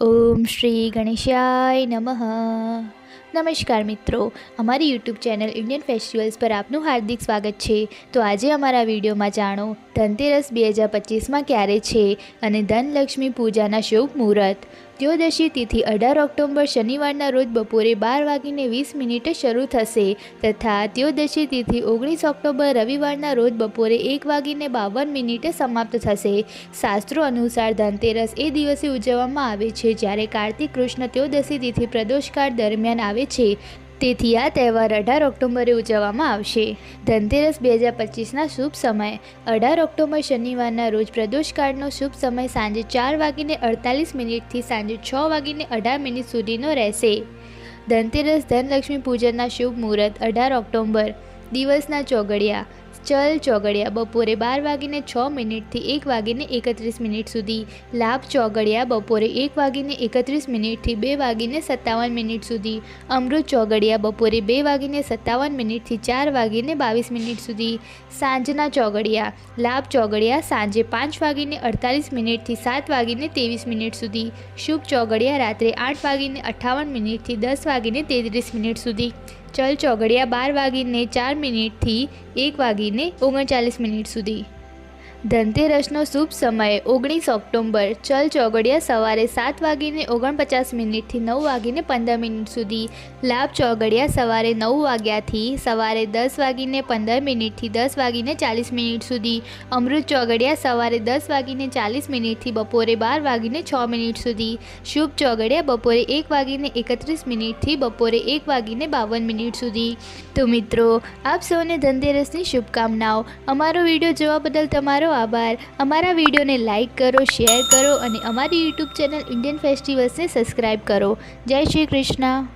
ஓம் ஸ்ரீ கணேஷாய் நமஹா. નમસ્કાર મિત્રો, અમારી યુટ્યુબ ચેનલ ઇન્ડિયન ફેસ્ટિવલ્સ પર આપનું હાર્દિક સ્વાગત છે. તો આજે અમારા વિડીયોમાં જાણો, ધનતેરસ બે હજાર પચીસમાં ક્યારે છે અને ધનલક્ષ્મી પૂજાના શુભ મુહૂર્ત. ત્યોદશી તિથિ અઢાર ઓક્ટોબર શનિવારના રોજ બપોરે બાર વાગીને વીસ મિનિટે શરૂ થશે તથા ત્યોદશી તિથિ ઓગણીસ ઓક્ટોબર રવિવારના રોજ બપોરે એક વાગીને બાવન મિનિટે સમાપ્ત થશે. શાસ્ત્રો અનુસાર ધનતેરસ એ દિવસે ઉજવવામાં આવે છે જ્યારે કાર્તિક કૃષ્ણ ત્યોદશી તિથિ પ્રદોષકાળ દરમિયાન આવે છે. તેથી આ તહેવાર અઢાર ઓક્ટોબરે ઉજવવામાં આવશે. ધનતેરસ બે હજાર પચીસના શુભ સમય. અઢાર ઓક્ટોબર શનિવારના રોજ પ્રદોષકાળનો શુભ સમય સાંજે ચાર વાગીને અડતાલીસ મિનિટથી સાંજે છ વાગીને અઢાર મિનિટ સુધીનો રહેશે. ધનતેરસ ધનલક્ષ્મી પૂજનના શુભ મુહૂર્ત અઢાર ઓક્ટોબર. દિવસના ચોગડિયા. ચલ ચોગડિયા બપોરે બાર વાગીને છ મિનિટથી એક વાગીને એકત્રીસ મિનિટ સુધી. લાભ ચોગડિયા બપોરે એક વાગીને એકત્રીસ મિનિટથી બે વાગીને સત્તાવન મિનિટ સુધી. અમૃત ચોગડિયા બપોરે બે વાગીને સત્તાવન મિનિટથી ચાર વાગીને બાવીસ મિનિટ સુધી. સાંજના ચોગડિયા. લાભ ચોગડિયા સાંજે પાંચ વાગીને અડતાલીસ મિનિટથી સાત વાગીને ત્રેવીસ મિનિટ સુધી. શુભ ચોગડિયા રાત્રે આઠ વાગીને અઠ્ઠાવન મિનિટથી દસ વાગીને તેત્રીસ મિનિટ સુધી. ચલ ચોગડિયા બાર વાગીને ચાર મિનિટથી એક વાગીને ઓગણચાલીસ મિનિટ સુધી. ધનતેરસનો શુભ સમય, ઓગણીસ ઓક્ટોબર ચલ ચોગડિયા સવારે સાત વાગીને ઓગણપચાસ મિનિટથી નવ વાગીને પંદર મિનિટ સુધી. લાભ ચોગડિયા સવારે નવ વાગ્યાથી સવારે દસ વાગીને પંદર મિનિટથી દસ વાગીને ચાલીસ મિનિટ સુધી. અમૃત ચોગડિયા સવારે દસ વાગીને ચાલીસ મિનિટથી બપોરે બાર વાગીને છ મિનિટ સુધી. શુભ ચોગડિયા બપોરે એક વાગીને એકત્રીસ મિનિટથી બપોરે એક વાગીને બાવન મિનિટ સુધી. તો મિત્રો, આપ સૌને ધનતેરસની શુભકામનાઓ. અમારો વીડિયો જોવા બદલ તમારો આભાર. અમારા વિડીયોને લાઇક કરો, શેર કરો અને અમારી યુટ્યુબ ચેનલ ઇન્ડિયન ફેસ્ટિવલ્સને સબસ્ક્રાઈબ કરો. જય શ્રી કૃષ્ણ.